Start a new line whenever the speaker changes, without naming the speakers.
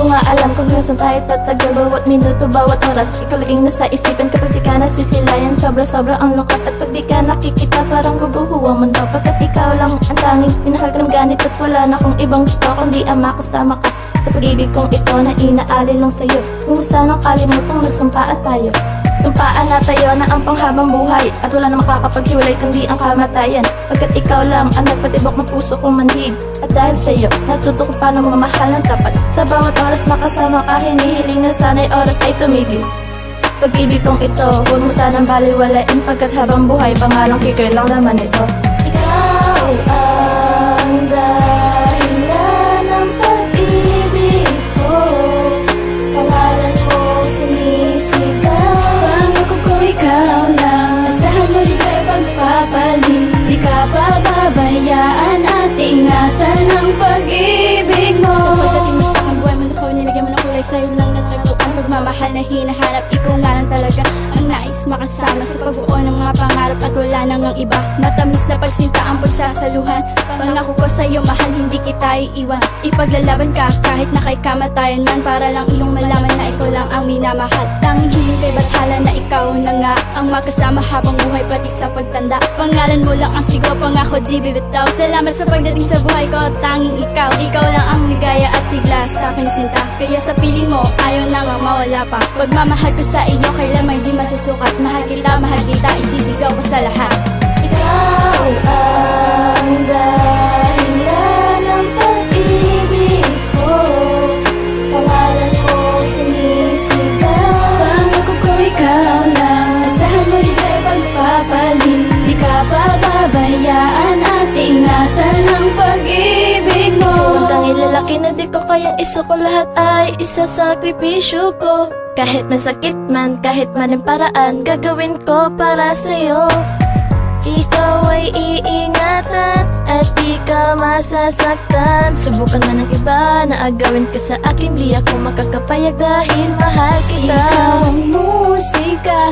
nga alam kung saan tayo tatagal. Bawat minuto, bawat oras. Ikaw laging nasa isipan kapag di ka nasisilayan. Sobra-sobra ang lukat at pag di ka nakikita Parang guguho ang mundo Pagkat ikaw lang ang tanging Minahal ka ng ganit at wala na kung ibang gusto. Kundi ang makasama ka. Sa pag-ibig kong ito na inaali lang sa'yo. Kung sanang kalimutang nagsumpaan tayo Sumpaan na tayo na ang panghabang buhay At wala na makakapaghiwalay kundi ang kamatayan. Pagkat ikaw lang ang nagpatibok ng puso kong manhig At dahil sa'yo, natuto ko paano mamahal ng tapat. Sa bawat oras na kasama ka, hinihiling na sana'y oras ay tumigil. Pag-ibig kong ito, huwag mo sanang baliwalain. Pagkat habang buhay, pangalang kikir lang naman ito. Ikaw ang
ingatan ang pag-ibig mo. Sa pagdating mo sa aking buhay mo ko nilagyan mo ng kulay Sa'yo lang natagpuan. Pagmamahal na hinahanap Ikaw nga lang talaga Ang nais makasama. Sa pagbuo ng mga pangarap At wala nang ang iba Matamis na pagsinta ang pagsasaluhan. Pangako ko sa'yo mahal Hindi kita iiwan. Ipaglalaban ka kahit na kay kamatayan man Para lang iyong ikaw lang ang minamahal. Tanging hiling kay Bathala na ikaw na nga Ang makasama habang buhay pati sa pagtanda. Pangalan mo lang ang sigaw Pangako di bibitaw. Salamat sa pagdating sa buhay ko Tanging ikaw. Ikaw lang ang ligaya at sigla sa aking sinta. Kaya sa piling mo ayaw na nga mawala pa. Pagmamahal ko sa iyo kailan may di masusukat. Mahal kita, mahal kita Isisigaw ko sa lahat
na di ko kayang isuko lahat ay isasakripisyo ko. Kahit masakit man, kahit maling paraan Gagawin ko para sa'yo. Ikaw ay iingatan at di ka masasaktan. Subukan man ng iba na agawin ka sa akin Di ako makakapayag dahil mahal kita.
Ikaw ang musika